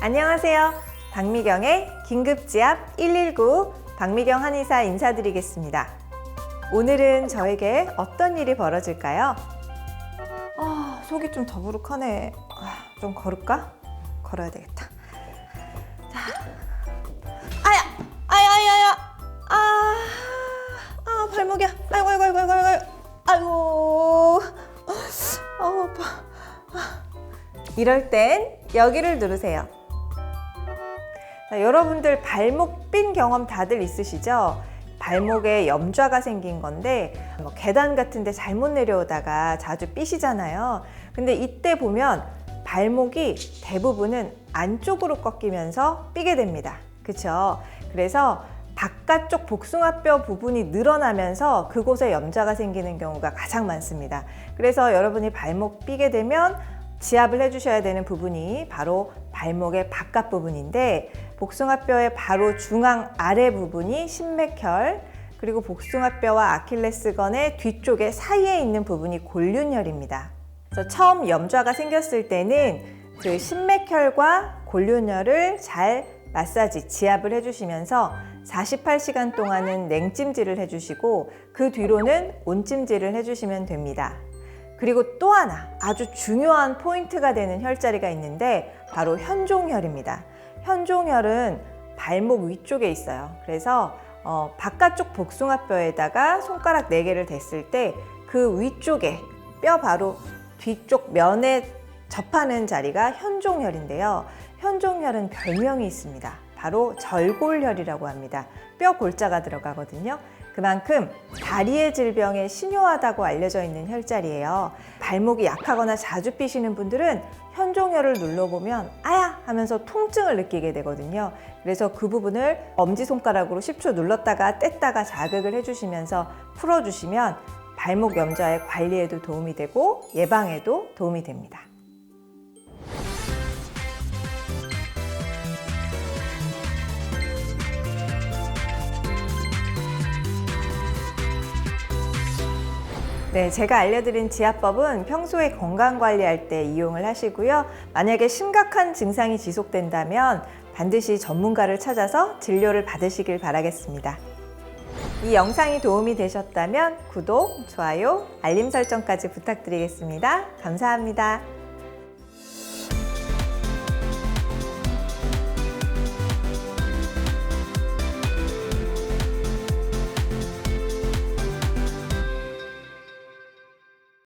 안녕하세요. 박미경의 긴급지압 119 박미경 한의사 인사드리겠습니다. 오늘은 저에게 어떤 일이 벌어질까요? 아, 속이 좀 더부룩하네. 아, 좀 걸을까? 걸어야 되겠다. 자, 아야, 아야, 아야, 아야, 아, 아 발목이야. 아이고, 아이고, 아이고, 아이고, 아이고, 아이고, 아우 아파. 아. 이럴 땐 여기를 누르세요. 자, 여러분들 발목 삔 경험 다들 있으시죠? 발목에 염좌가 생긴 건데 뭐 계단 같은 데 잘못 내려오다가 자주 삐시잖아요. 근데 이때 보면 발목이 대부분은 안쪽으로 꺾이면서 삐게 됩니다. 그렇죠? 그래서 바깥쪽 복숭아뼈 부분이 늘어나면서 그곳에 염좌가 생기는 경우가 가장 많습니다. 그래서 여러분이 발목 삐게 되면 지압을 해주셔야 되는 부분이 바로 발목의 바깥 부분인데 복숭아뼈의 바로 중앙 아래 부분이 신맥혈 그리고 복숭아뼈와 아킬레스건의 뒤쪽에 사이에 있는 부분이 골륜혈입니다. 그래서 처음 염좌가 생겼을 때는 그 신맥혈과 골륜혈을 잘 마사지, 지압을 해주시면서 48시간 동안은 냉찜질을 해주시고 그 뒤로는 온찜질을 해주시면 됩니다. 그리고 또 하나 아주 중요한 포인트가 되는 혈자리가 있는데 바로 현종혈입니다. 현종혈은 발목 위쪽에 있어요. 그래서 어, 바깥쪽 복숭아뼈에다가 손가락 4개를 댔을 때 그 위쪽에 뼈 바로 뒤쪽 면에 접하는 자리가 현종혈인데요. 현종혈은 별명이 있습니다. 바로 절골혈이라고 합니다. 뼈 골자가 들어가거든요. 그만큼 다리의 질병에 신요하다고 알려져 있는 혈자리예요. 발목이 약하거나 자주 삐시는 분들은 현종혈을 눌러보면 아야 하면서 통증을 느끼게 되거든요. 그래서 그 부분을 엄지손가락으로 10초 눌렀다가 뗐다가 자극을 해주시면서 풀어주시면 발목 염좌의 관리에도 도움이 되고 예방에도 도움이 됩니다. 네, 제가 알려드린 지압법은 평소에 건강 관리할 때 이용을 하시고요. 만약에 심각한 증상이 지속된다면 반드시 전문가를 찾아서 진료를 받으시길 바라겠습니다. 이 영상이 도움이 되셨다면 구독, 좋아요, 알림 설정까지 부탁드리겠습니다. 감사합니다.